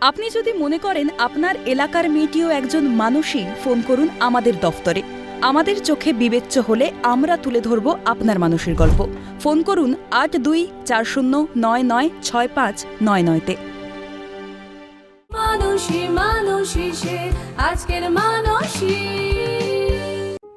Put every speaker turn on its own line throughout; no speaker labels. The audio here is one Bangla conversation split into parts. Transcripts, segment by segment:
আপনি যদি মনে করেন আপনার এলাকার মেয়েটিও একজন মানুষই ফোন করুন আমাদের দফতরে। আমাদের চোখে বিবেচ্য হলে আমরা তুলে ধরব আপনার মানুষের গল্প। ফোন করুন আট দুই চার শূন্য নয় নয় ছয় পাঁচ নয় নয়তে।
মানুষই মানুষই সে আজকের মানুষই।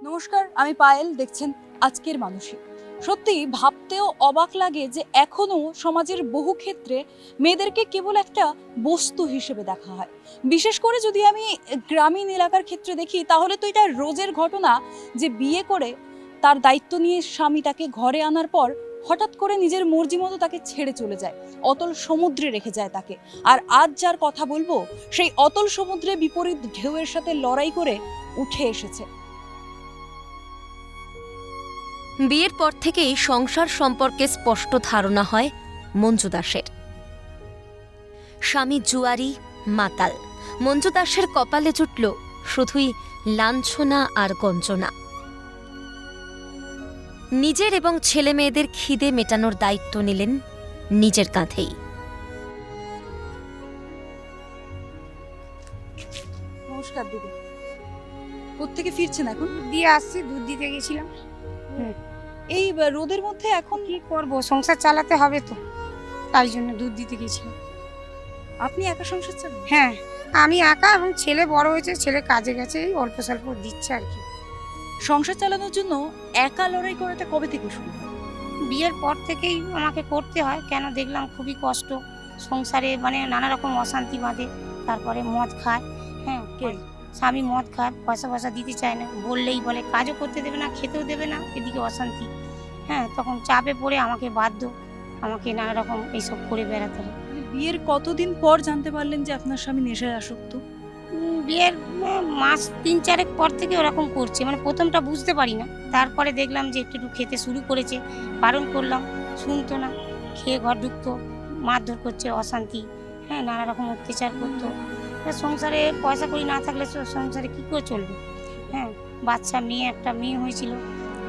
নমস্কার আমি পায়েল দেখছেন আজকের মানুষই। সত্যি ভাবতেও অবাক লাগে যে এখনও সমাজের বহু ক্ষেত্রে মেয়েদেরকে কেবল একটা বস্তু হিসেবে দেখা হয়। বিশেষ করে যদি আমি গ্রামীণ এলাকার ক্ষেত্রে দেখি, তাহলে তো এটা রোজের ঘটনা যে বিয়ে করে তার দায়িত্ব নিয়ে স্বামী তাকে ঘরে আনার পর হঠাৎ করে নিজের মর্জি মতো তাকে ছেড়ে চলে যায়, অতল সমুদ্রে রেখে যায় তাকে। আর আজ যার কথা বলব, সেই অতল সমুদ্রে বিপরীত ঢেউয়ের সাথে লড়াই করে উঠে এসেছে।
বিয়ের পর থেকেই সংসার সম্পর্কে স্পষ্ট ধারণা হয় মঞ্জু দাসের। স্বামী জুয়ারি মাতাল। মঞ্জু দাসের কপালে জুটল শুধুই লাঞ্ছনা আর গঞ্জনা। নিজের এবং ছেলে মেয়েদের খিদে মেটানোর দায়িত্ব নিলেন নিজের কাঁধেই।
নমস্কার দিদি। কোত্থেকে ফিরছেন এখন?
দিয়ে আসছি দুধ দিতে গেছিলাম।
এই রোদের মধ্যে এখন
কি করব? সংসার চালাতে হবে তো। তাই জন্য দুধ দিতে গেছিলাম।
আপনি একা সংসার চালান?
হ্যাঁ আমি একা এবং ছেলে বড় হয়েছে ছেলে কাজে গেছে এই অল্প স্বল্প দিচ্ছে আর কি।
সংসার চালানোর জন্য একা লড়াই করাটা কবে থেকে শুরু হয়?
বিয়ের পর থেকেই আমাকে করতে হয় কেন দেখলাম খুবই কষ্ট। সংসারে মানে নানা রকম অশান্তি বাঁধে তারপরে মদ খায় হ্যাঁ
কে?
স্বামী মদ খায় পয়সা পয়সা দিতে চায় না বললেই বলে কাজও করতে দেবে না খেতেও দেবে না এদিকে অশান্তি। হ্যাঁ তখন চাপে পড়ে আমাকে বাধ্য আমাকে নানা রকম এইসব করে বেড়াতে হয়।
বিয়ের কতদিন পর জানতে পারলেন যে আপনার স্বামী নেশায় আসক্ত?
বিয়ের মাস তিন চারেক পর থেকে ওরকম করছে মানে প্রথমটা বুঝতে পারি না। তারপরে দেখলাম যে একটু খেতে শুরু করেছে বারণ করলাম শুনতো না খেয়ে ঘর ঢুকতো মারধর করছে অশান্তি হ্যাঁ নানা রকম অত্যাচার করতো। সংসারে পয়সা করি না থাকলে সংসারে কী করে চলবে? হ্যাঁ বাচ্চা, মেয়ে, একটা মেয়ে হয়েছিল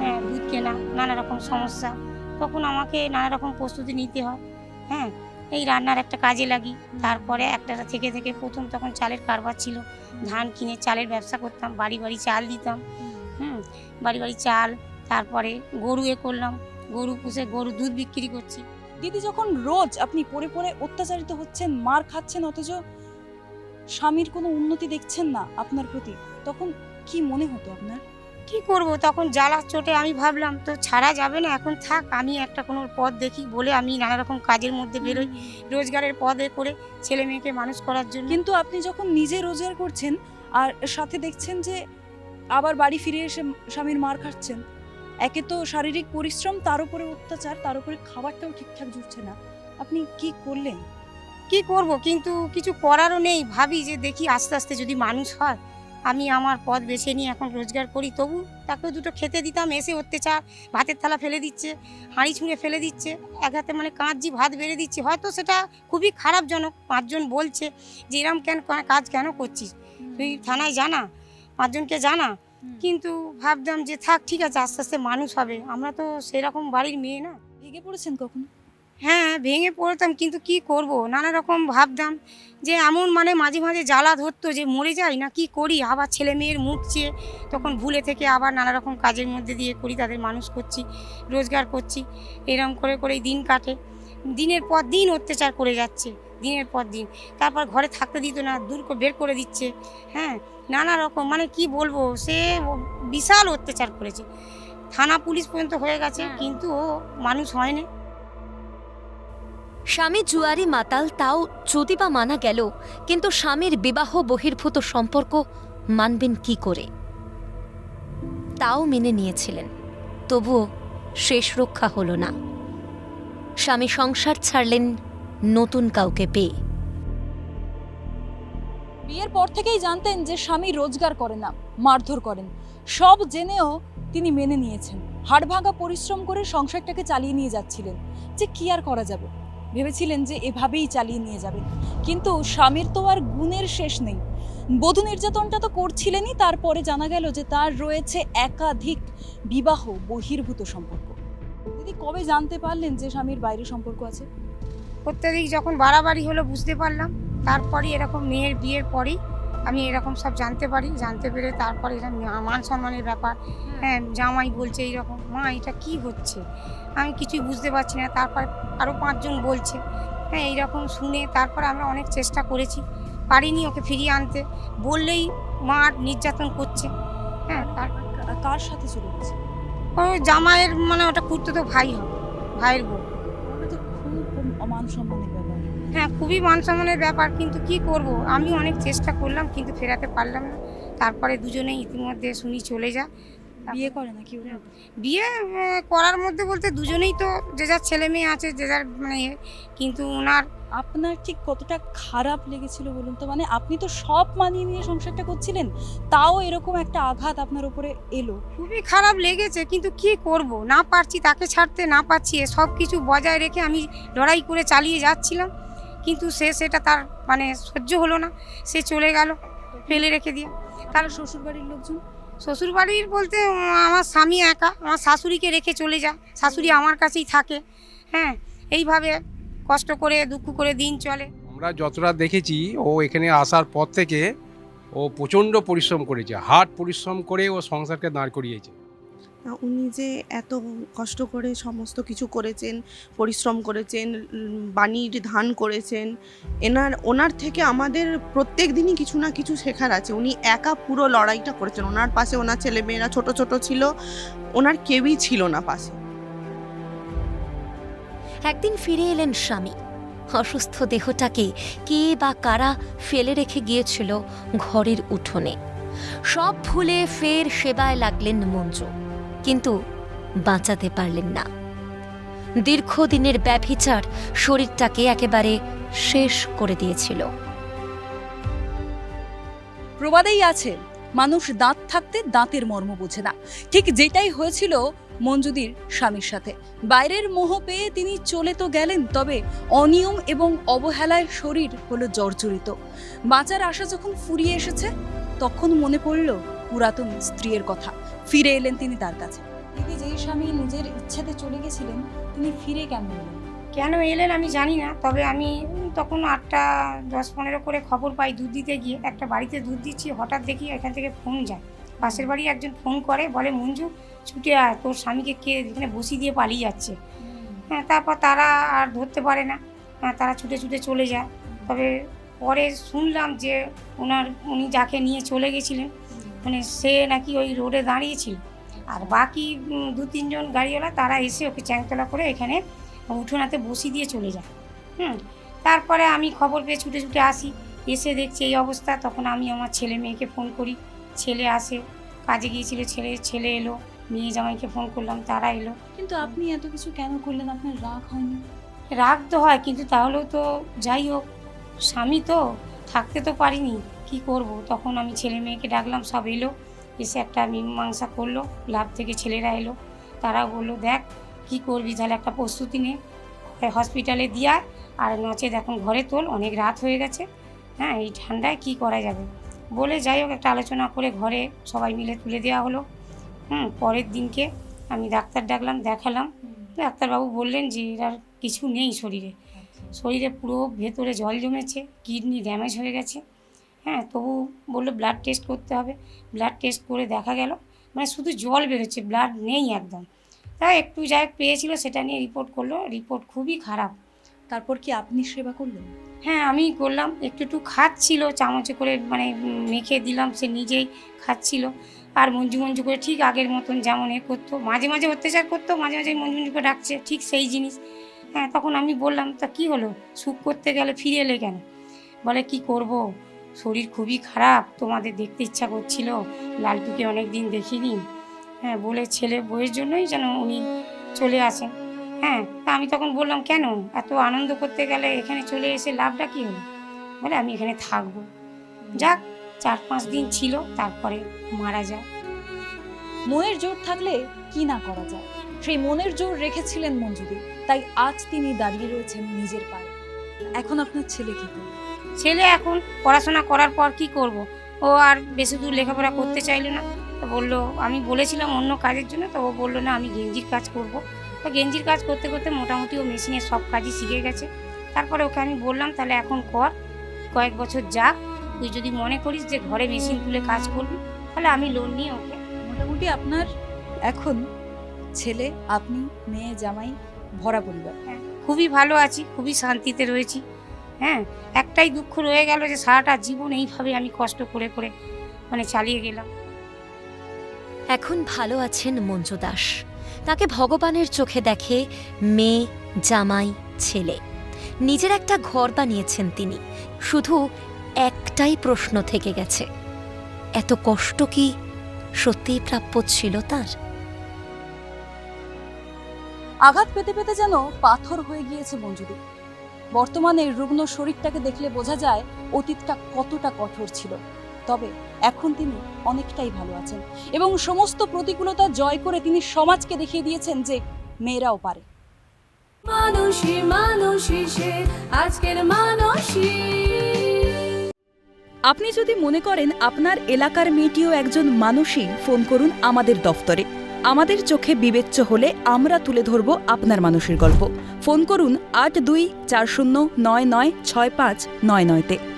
হ্যাঁ দুধ কেনা, নানা রকম সমস্যা। তখন আমাকে নানা রকম প্রস্তুতি নিতে হয় হ্যাঁ। এই রান্নার একটা কাজে লাগি, তারপরে একটা থেকে থেকে প্রথম তখন চালের কারবার ছিল। ধান কিনে চালের ব্যবসা করতাম, বাড়ি বাড়ি চাল দিতাম, হুম। বাড়ি বাড়ি চাল, তারপরে গরু এ করলাম, গরু পুষে গরু দুধ বিক্রি করছি।
দিদি, যখন রোজ আপনি পড়ে পড়ে অত্যাচারিত হচ্ছেন, মার খাচ্ছেন অথচ স্বামীর কোনো উন্নতি দেখছেন না আপনার প্রতি তখন কি মনে হতো আপনার?
কি করব? তখন জ্বালা চোটে আমি ভাবলাম তো ছাড়া যাবে না এখন থাক আমি একটা কোনো পথ দেখি বলে আমি নানা রকম কাজের মধ্যে বেরোই রোজগারের পদে করে ছেলে মেয়েকে মানুষ করার জন্য।
কিন্তু আপনি যখন নিজে রোজগার করছেন আর সাথে দেখছেন যে আবার বাড়ি ফিরে এসে স্বামীর মার খাচ্ছেন একে তো শারীরিক পরিশ্রম তার উপরে অত্যাচার তার উপরে খাবারটাও ঠিকঠাক জুটছে না আপনি কি করলেন?
কি করব? কিন্তু কিছু করারও নেই। ভাবি যে দেখি আস্তে আস্তে যদি মানুষ হয় আমি আমার পথ বেছে নিয়ে এখন রোজগার করি। তবু তাকে দুটো খেতে দিতাম এসে অত্যাচার ভাতের থালা ফেলে দিচ্ছে হাঁড়ি ছুঁড়ে ফেলে দিচ্ছে এক হাতে মানে কাঁচজি ভাত বেড়ে দিচ্ছে। হয়তো সেটা খুবই খারাপজনক। পাঁচজন বলছে যে এরম কেন কাজ কেন করছিস? তুই থানায় জানা পাঁচজনকে জানা। কিন্তু ভাবতাম যে থাক ঠিক আছে আস্তে আস্তে মানুষ হবে। আমরা তো সেরকম বাড়ির মেয়ে না।
ভেঙে পড়েছেন কখনো?
হ্যাঁ ভেঙে পড়তাম কিন্তু কি করব? নানা রকম ভাবতাম যে এমন মানে মাঝে মাঝে জ্বালা ধরতো যে মরে যাই না কি করি? আবার ছেলে মেয়ের মুখ চেয়ে তখন ভুলে থেকে আবার নানা রকম কাজের মধ্যে দিয়ে করি তাদের মানুষ করছি রোজগার করছি এরকম করে করেই দিন কাটে। দিনের পর দিন অত্যাচার করে যাচ্ছে দিনের পর দিন। তারপর ঘরে থাকতে দিত না দূর করে বের করে দিচ্ছে হ্যাঁ নানা রকম মানে কি বলব সে বিশাল অত্যাচার করেছে। থানা পুলিশ পর্যন্ত হয়ে গেছে কিন্তু ও মানুষ হয়নি।
স্বামী জুয়ারি মাতাল তাও যদি বা মানা গেল, কিন্তু স্বামীর বিবাহ বহির্ভূত সম্পর্ক মানবেন কি করে? তাও মেনে নিয়েছিলেন, তবুও শেষ রক্ষা হলো না। স্বামী সংসার ছাড়লেন নতুন কাউকে পেয়ে।
বিয়ের পর থেকেই জানতেন যে স্বামী রোজগার করে না, মারধর করেন। সব জেনেও তিনি মেনে নিয়েছেন। হাড়ভাঙা পরিশ্রম করে সংসারটাকে চালিয়ে নিয়ে যাচ্ছিলেন। যে কি আর করা যাবে? ভেবেছিলেন যে এভাবেই চালিয়ে নিয়ে যাবে। কিন্তু স্বামীর তো আর গুণের শেষ নেই। বধূ নির্যাতনটা তো করছিলেনই, তারপরে জানা গেল যে তার রয়েছে একাধিক বিবাহ, বহির্ভূত সম্পর্ক। দিদি, কবে জানতে পারলেন যে স্বামীর বাইরে সম্পর্ক আছে?
অত্যাধিক যখন বাড়াবাড়ি হলো বুঝতে পারলাম। তারপরে এরকম মেয়ের বিয়ের পরেই আমি এরকম সব জানতে পারি জানতে পেরে তারপরে এরকম মান সম্মানের ব্যাপার। হ্যাঁ জামাই বলছে এইরকম মা এটা কি হচ্ছে? আমি কিছুই বুঝতে পারছি না তারপর আরও পাঁচজন বলছে। হ্যাঁ এইরকম শুনে তারপর আমরা অনেক চেষ্টা করেছি। পারিনি ওকে ফিরিয়ে আনতে। বললেই মার নির্যাতন করছে। হ্যাঁ তার
কার সাথে চলে গেছে?
ও জামাইয়ের মানে ওটা করতে তো ভাই হবে ভাইয়ের বউ।
তো খুব অমান সম্মানের ব্যাপার।
হ্যাঁ খুবই মান সম্মানের ব্যাপার কিন্তু কি করব? আমি অনেক চেষ্টা করলাম কিন্তু ফেরাতে পারলাম না। তারপরে দুজনেই ইতিমধ্যে শুনি চলে যা
বিয়ে করে নাকি ওরা?
বিয়ে করার মধ্যে বলতে দুজনেই তো যে যার ছেলে মেয়ে আছে যে যার মানে ইয়ে। কিন্তু ওনার
আপনার ঠিক কতটা খারাপ লেগেছিল বলুন তো? মানে আপনি তো সব মানিয়ে নিয়ে সংসারটা করছিলেন তাও এরকম একটা আঘাত আপনার উপরে এলো।
খুবই খারাপ লেগেছে কিন্তু কি করব? না পারছি তাকে ছাড়তে না পারছি সব কিছু বজায় রেখে আমি লড়াই করে চালিয়ে যাচ্ছিলাম। কিন্তু সে সেটা তার মানে সহ্য হলো না। সে চলে গেল, ফেলে রেখে দিয়ে।
তার শ্বশুর বাড়ির লোকজন,
শ্বশুরবাড়ির বলতে আমার স্বামী একা, আমার শাশুড়িকে রেখে চলে যায়। শাশুড়ি আমার কাছেই থাকে হ্যাঁ। এইভাবে কষ্ট করে, দুঃখ করে দিন চলে।
আমরা যতটা দেখেছি, ও এখানে আসার পর থেকে ও প্রচণ্ড পরিশ্রম করেছে। হার্ড পরিশ্রম করে ও সংসারকে দাঁড় করিয়েছে।
উনি যে এত কষ্ট করে সমস্ত কিছু করেছেন, পরিশ্রম করেছেন, বাণীর ধান করেছেন, এনার, ওনার থেকে আমাদের প্রত্যেক দিনই কিছু না কিছু শেখার আছে। উনি একা পুরো লড়াইটা করেছেন। ওনার পাশে ওনার ছেলেমেয়েরা ছোট ছোট ছিল, ওনার কেউই ছিল না পাশে।
একদিন ফিরে এলেন স্বামী। অসুস্থ দেহটাকে কে বা কারা ফেলে রেখে গিয়েছিল ঘরের উঠোনে। সব ভুলে ফের সেবায় লাগলেন মঞ্জু। কিন্তু বাঁচাতে পারলেন না। দীর্ঘদিনের ব্যভিচার শরীরটাকে একেবারে শেষ করে দিয়েছিল।
প্রবাদেই আছে, মানুষ দাঁত থাকতে দাঁতের মর্ম বোঝে না। ঠিক যেটাই হয়েছিল মঞ্জুদির স্বামীর সাথে। বাইরের মোহ পেয়ে তিনি চলে তো গেলেন, তবে অনিয়ম এবং অবহেলায় শরীর হলো জর্জরিত। বাঁচার আশা যখন ফুরিয়ে এসেছে, তখন মনে পড়ল পুরাতন স্ত্রীর কথা। ফিরে এলেন তিনি তার কাছে। দিদি যেই স্বামী নিজের ইচ্ছাতে চলে গেছিলেন তিনি ফিরে কেন এলেন?
কেন এলেন আমি জানি না তবে আমি তখন আটটা দশ পনেরো করে খবর পাই দুধ দিতে গিয়ে। একটা বাড়িতে দুধ দিচ্ছি হঠাৎ দেখি এখান থেকে ফোন যায়। পাশের বাড়ি একজন ফোন করে বলে মঞ্জু ছুটে আয় তোর স্বামীকে কে এখানে বসিয়ে দিয়ে পালিয়ে যাচ্ছে? হ্যাঁ তারপর তারা আর ধরতে পারে না। হ্যাঁ তারা ছুটে ছুটে চলে যায়। তবে পরে শুনলাম যে ওনার উনি যাকে নিয়ে চলে গেছিলেন মানে সে নাকি ওই রোডে দাঁড়িয়েছিল। আর বাকি দু তিনজন গাড়িওয়ালা তারা এসে ওকে চ্যাংতলা করে এখানে উঠোনাতে বসিয়ে দিয়ে চলে যায়। হুম তারপরে আমি খবর পেয়ে ছুটে ছুটে আসি। এসে দেখছি এই অবস্থা তখন আমি আমার ছেলে মেয়েকে ফোন করি। ছেলে আসে কাজে গিয়েছিল ছেলে ছেলে এলো মেয়ে জামাইকে ফোন করলাম তারা এলো।
কিন্তু আপনি এত কিছু কেন করলেন? আপনার রাগ হয়নি?
রাগ তো হয় কিন্তু তাহলেও তো যাই হোক স্বামী তো থাকতে তো পারিনি। কি করব? তখন আমি ছেলে মেয়েকে ডাকলাম সব এলো। এসে একটা মীমাংসা করল লাভ থেকে ছেলেরা এলো। তারা বলল দেখ কি করবি? তাহলে একটা প্রস্তুতি নে। হসপিটালে দিয়া আর নচেত এখন ঘরে তোল অনেক রাত হয়ে গেছে। হ্যাঁ এই ঠান্ডায় কি করা যাবে? বলে যাই হোক একটা আলোচনা করে ঘরে সবাই মিলে তুলে দেওয়া হলো। হুম পরের দিনকে আমি ডাক্তার ডাকলাম দেখালাম। ডাক্তারবাবু বললেন যে এর কিছু নেই শরীরে। শরীরে পুরো ভেতরে জল জমেছে কিডনি ড্যামেজ হয়ে গেছে। হ্যাঁ তবু বলল ব্লাড টেস্ট করতে হবে। ব্লাড টেস্ট করে দেখা গেল। মানে শুধু জল বেরোচ্ছে ব্লাড নেই একদম। তাই একটু যাই পেয়েছিল সেটা নিয়ে রিপোর্ট করল। রিপোর্ট খুবই খারাপ।
তারপর কি আপনি সেবা করলেন?
হ্যাঁ আমি করলাম। একটু একটু খাচ্ছিল চামচে করে মানে মেখে দিলাম সে নিজেই খাচ্ছিল। আর মঞ্জু মঞ্জু করে ঠিক আগের মতন যেমন এ করতো। মাঝে মাঝে অত্যাচার করতো মাঝে মাঝে মঞ্জু মঞ্জু করে ডাকছে ঠিক সেই জিনিস। হ্যাঁ তখন আমি বললাম তা কি হলো? সুখ করতে গেলে ফিরে এলে কেন? বলে কি করব? শরীর খুবই খারাপ, তোমাদের দেখতে ইচ্ছা করছিল, লালটুকে অনেক দিন দেখিনি। হ্যাঁ বলে ছেলে বইয়ের জন্যই যেন উনি চলে আসেন। হ্যাঁ তা আমি তখন বললাম, কেন? এত আনন্দ করতে গেলে এখানে চলে এসে লাভটা কী হলো বলে, আমি এখানে থাকব। যাক, চার পাঁচ দিন ছিল, তারপরে মারা যায়।
মনের জোর থাকলে কি না করা যায়? সেই মনের জোর রেখেছিলেন মঞ্জুদি, তাই আজ তিনি দাঁড়িয়ে রয়েছেন নিজের পায়ে। এখন আপনার ছেলে কি করবে?
ছেলে এখন পড়াশোনা করার পর কি করব? ও আর বেশি দূর লেখাপড়া করতে চাইলো না। তো বলল আমি বলেছিলাম অন্য কাজের জন্য তো ও বলল না আমি গেঞ্জির কাজ করব। তো গেঞ্জির কাজ করতে করতে মোটামুটি ও মেশিনের সব কাজই শিখে গেছে। তারপরে ওকে আমি বললাম তাহলে এখন কর কয়েক বছর যাক। তুই যদি মনে করিস যে ঘরে মেশিন তুলে কাজ করবি তাহলে আমি লোন নিয়ে ওকে
মোটামুটি আপনার এখন ছেলে আপনি মেয়ে জামাই ভরা পরিবার।
খুবই ভালো আছি খুবই শান্তিতে রয়েছি। হ্যাঁ একটাই দুঃখ রয়ে গেল যে সারাটা জীবন এইভাবে আমি কষ্ট করে করে মানে চালিয়ে গেলাম।
এখন ভালো আছেন মঞ্জু দাস। তাকে ভগবানের চোখে দেখে মেয়ে জামাই ছেলে। নিজের একটা ঘর বানিয়েছেন তিনি। শুধু একটাই প্রশ্ন থেকে গেছে। এত কষ্ট কি সত্যিই প্রাপ্য ছিল তার?
আঘাত পেতে পেতে যেন পাথর হয়ে গিয়েছে মঞ্জুরি বর্তমানে রুগ্ন শরীরটাকে দেখলে বোঝা যায় অতীতটা কতটা কঠোর ছিল। তবে এখন তিনি অনেকটাই ভালো আছেন এবং সমস্ত প্রতিকূলতা জয় করে তিনি সমাজকে দেখিয়ে দিয়েছেন যে মেয়েরাও পারে।
মানুষই মানুষই সে আজকের মানুষই।
আপনি যদি মনে করেন আপনার এলাকার মেয়েটিও একজন মানুষই ফোন করুন আমাদের দফতরে। আমাদের চোখে বিবেচ্য হলে আমরা তুলে ধরব আপনার মানুষের গল্প। ফোন করুন আট দুই চার শূন্য নয় নয় ছয় পাঁচ নয় নয়তে।